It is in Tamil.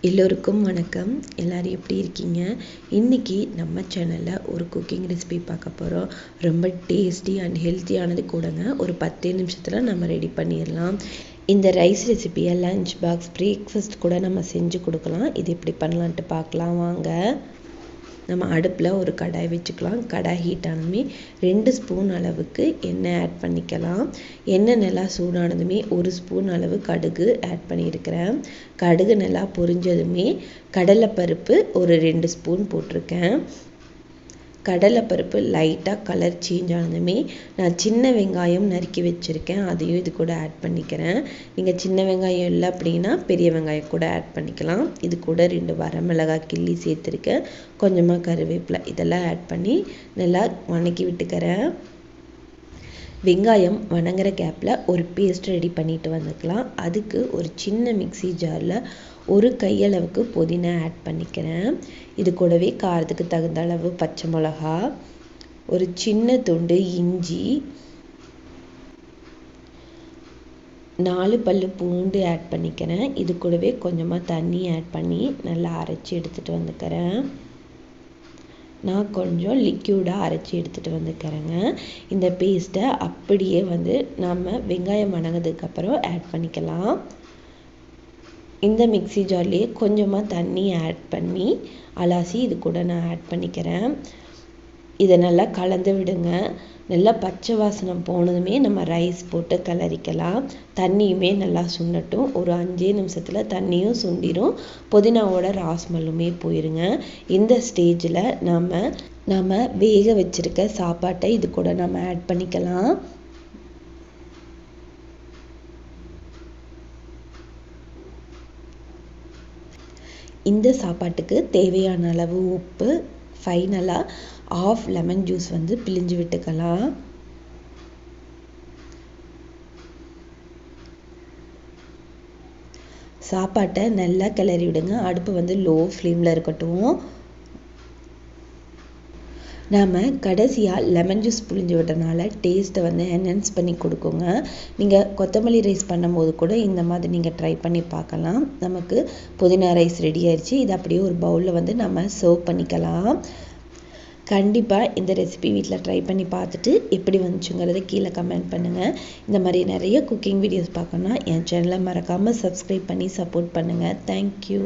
எல்லோருக்கும் வணக்கம். எல்லோரும் எப்படி இருக்கீங்க? இன்றைக்கி நம்ம சேனலில் ஒரு குக்கிங் ரெசிபி பார்க்க போகிறோம் ரொம்ப டேஸ்டி அண்ட் ஹெல்த்தியானது கூடங்க. ஒரு பத்தே நிமிஷத்தில் நம்ம ரெடி பண்ணிடலாம். இந்த ரைஸ் ரெசிபியை லஞ்ச் பாக்ஸ் பிரேக்ஃபாஸ்ட் கூட நம்ம செஞ்சு கொடுக்கலாம். இது எப்படி பண்ணலான்ட்டு பார்க்கலாம். வாங்க. நம்ம அடுப்பில் ஒரு கடாய் வச்சுக்கலாம். கடாய் ஹீட் ஆனதுமே ரெண்டு ஸ்பூன் அளவுக்கு எண்ணெய் ஆட் பண்ணிக்கலாம். எண்ணெய் நல்லா சூடானதுமே ஒரு ஸ்பூன் அளவு கடுகு ஆட் பண்ணியிருக்கிறேன். கடுகு நல்லா பொரிஞ்சதுமே கடலைப்பருப்பு ஒரு ரெண்டு ஸ்பூன் போட்டிருக்கேன். கடலை பருப்பு லைட்டாக கலர் சேஞ்ச் ஆனதுமே நான் சின்ன வெங்காயம் நறுக்கி வச்சுருக்கேன். அதையும் இது கூட ஆட் பண்ணிக்கிறேன். நீங்கள் சின்ன வெங்காயம் இல்லை அப்படின்னா பெரிய வெங்காயம் கூட ஆட் பண்ணிக்கலாம். இது கூட ரெண்டு வரமிளகாய் கிள்ளி சேர்த்துருக்கேன். கொஞ்சமாக கருவேப்பிலை இதெல்லாம் ஆட் பண்ணி நல்லா வணக்கி விட்டுக்கிறேன். வெங்காயம் வணங்குற கேப்பில் ஒரு பேஸ்ட் ரெடி பண்ணிட்டு வந்துக்கலாம். அதுக்கு ஒரு சின்ன மிக்சி ஜாரில் ஒரு கையளவுக்கு புதினா ஆட் பண்ணிக்கிறேன். இது கூடவே காரத்துக்கு தகுந்த அளவு பச்சை மிளகா ஒரு சின்ன துண்டு இஞ்சி நாலு பல்லு பூண்டு ஆட் பண்ணிக்கிறேன். இது கூடவே கொஞ்சமாக தண்ணி ஆட் பண்ணி நல்லா அரைச்சி எடுத்துகிட்டு வந்துக்கிறேன். நான் கொஞ்சம் லிக்யூடாக அரைச்சி எடுத்துகிட்டு வந்துக்கிறேங்க. இந்த பேஸ்ட்டை அப்படியே வந்து நம்ம வெங்காயம் வணங்கினதுக்கப்புறம் ஆட் பண்ணிக்கலாம். இந்த மிக்சி ஜார்லேயே கொஞ்சமாக தண்ணி ஆட் பண்ணி அலாசி இது கூட நான் ஆட் பண்ணிக்கிறேன். இதை நல்லா கலந்து விடுங்க. நல்லா பச்சை வாசனம் போனதுமே நம்ம ரைஸ் போட்டு கிளறிக்கலாம். தண்ணியுமே நல்லா சுண்டட்டும். ஒரு அஞ்சே நிமிஷத்தில் தண்ணியும் சுண்டிடும் புதினாவோட ராஸ்மல்லுமே போயிருங்க. இந்த ஸ்டேஜில் நம்ம நம்ம வேக வச்சுருக்க சாப்பாட்டை இது கூட நம்ம ஆட் பண்ணிக்கலாம். இந்த சாப்பாட்டுக்கு தேவையான அளவு உப்பு ஃபைனலாக ஆஃப் லெமன் ஜூஸ் வந்து பிழிஞ்சு விட்டுக்கலாம். சாப்பாட்டை நல்லா கிளறி விடுங்க. அடுப்பு வந்து லோ ஃப்ளேமில் இருக்கட்டும். நாம் கடைசியாக லெமன் ஜூஸ் புழிஞ்சு விட்டனால டேஸ்ட்டை வந்து என்ஹென்ஸ் பண்ணி கொடுக்குங்க. நீங்கள் கொத்தமல்லி ரைஸ் பண்ணும்போது கூட இந்த மாதிரி நீங்கள் ட்ரை பண்ணி பார்க்கலாம். நமக்கு புதினா ரைஸ் ரெடி ஆயிடுச்சு இது அப்படியே ஒரு பவுலில் வந்து நம்ம சர்வ் பண்ணிக்கலாம். கண்டிப்பாக இந்த ரெசிபி வீட்டில் ட்ரை பண்ணி பார்த்துட்டு எப்படி வந்துச்சுங்கிறத கீழே கமெண்ட் பண்ணுங்கள் இந்த மாதிரி நிறைய குக்கிங் வீடியோஸ் பார்க்கணுன்னா என் சேனலை மறக்காமல் சப்ஸ்கிரைப் பண்ணி சப்போர்ட் பண்ணுங்கள் தேங்க்யூ